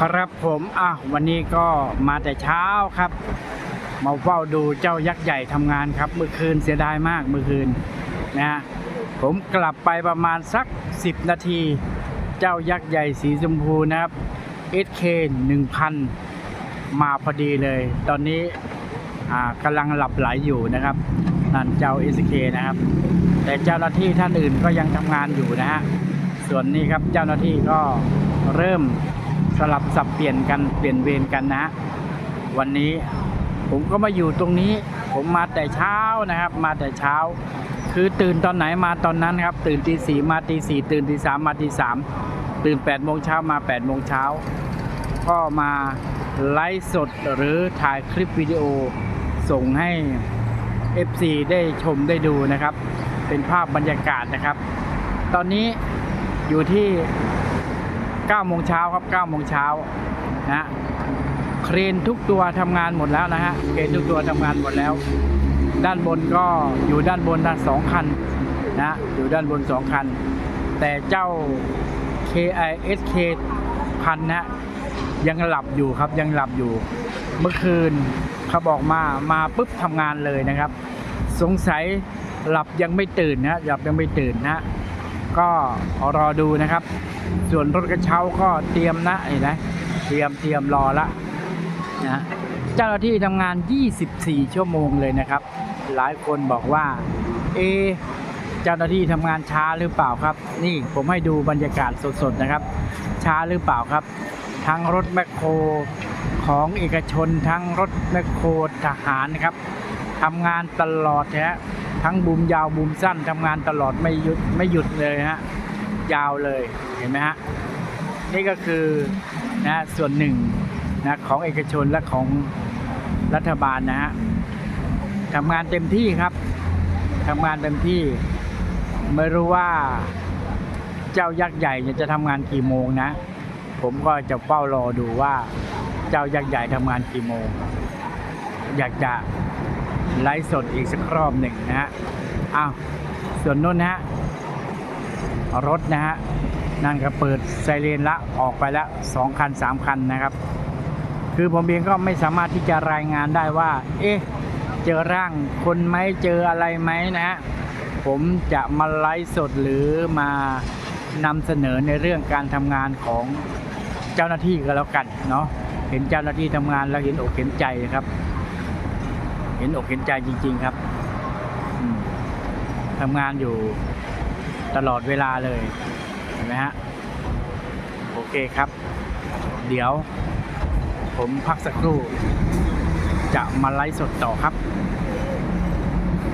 ครับผมอะวันนี้ก็มาแต่เช้าครับ มาเฝ้าดูเจ้ายักษ์ใหญ่ทำงานครับ เมื่อคืนเสียดายมากเมื่อคืนนะฮะผมกลับไปประมาณสัก 10 นาที เจ้ายักษ์ใหญ่สีชมพูนะครับ SK 1000 มาพอดีเลย ตอนนี้กำลังหลับไหลอยู่นะครับนั่นเจ้า SK นะครับ แต่เจ้าหน้าที่ท่านอื่นก็ยังทำงานอยู่นะฮะส่วนนี้ครับเจ้าหน้าที่ก็ เริ่มสลับสับเปลี่ยนกันเปลี่ยนเวรกันนะ วันนี้ผมก็มาอยู่ตรงนี้ ผมมาแต่เช้านะครับ มาแต่เช้า คือตื่นตอนไหนมาตอนนั้นครับ ตื่นตีสี่มาตีสี่ตื่นตีสามมาตีสามตื่น8ปดโมงเช้ามา8ปดโมงเช้าก็มาไลฟ์สดหรือถ่ายคลิปวิดีโอส่งให้ FC ได้ชมได้ดูนะครับ เป็นภาพบรรยากาศนะครับ ตอนนี้อยู่ที่ 9โมงเช้าครับ9โมงเช้านะฮะเครนทุกตัวทำงานหมดแล้วนะฮะเครนทุกตัวทำงานหมดแล้ว ด้านบนก็อยู่ด้านบนนะสองคันนะอยู่ด้านบนสองคัน แต่เจ้า KISK พันนะยังหลับอยู่ครับยังหลับอยู่ เมื่อคืนเขาบอกมามาปุ๊บทำงานเลยนะครับ สงสัยหลับยังไม่ตื่นนะหลับยังไม่ตื่นนะ ก็รอดูนะครับ ส่วนรถกระเช้าก็เตรียมนะเห็นไหมเตรียมเตรียมรอละนะเจ้าหน้าที่ทำงาน 24 ชั่วโมงเลยนะครับ หลายคนบอกว่า เอ เจ้าหน้าที่ทำงานช้าหรือเปล่าครับ นี่ผมให้ดูบรรยากาศสดๆนะครับ ช้าหรือเปล่าครับ ทั้งรถแมคโครของเอกชนทั้งรถแมคโครทหารนะครับทำงานตลอดนะฮะ ทั้งบูมยาวบูมสั้นทำงานตลอดไม่หยุดไม่หยุดเลยฮะยาวเลยเห็นไหมฮะนี่ก็คือนะส่วนหนึ่งนะของเอกชนและของรัฐบาลนะฮะทำงานเต็มที่ครับทำงานเต็มที่ไม่รู้ว่าเจ้ายักษ์ใหญ่จะทำงานกี่โมงนะ ผมก็จะเฝ้ารอดูว่า เจ้ายักษ์ใหญ่ทำงานกี่โมง อยากจะ ไลฟ์สดอีกสักรอบหนึ่งนะฮะอ้าวส่วนนู้นนะฮะรถนะฮะนั่นก็เปิดไซเรนละออกไปแล้วสองคันสามคันนะครับ คือผมเองก็ไม่สามารถที่จะรายงานได้ว่า เอ๊ะ เจอร่างคนไหมเจออะไรไหมนะฮะผมจะมาไลฟ์สดหรือมานำเสนอในเรื่องการทำงานของเจ้าหน้าที่ก็แล้วกันเนาะเห็นเจ้าหน้าที่ทำงานแล้วเห็นอกเห็นใจครับ เห็นอกเห็นใจจริง ๆครับทำงานอยู่ตลอดเวลาเลย เห็นไหมฮะ โอเคครับ เดี๋ยว ผมพักสักครู่ จะมาไลฟ์สดต่อครับ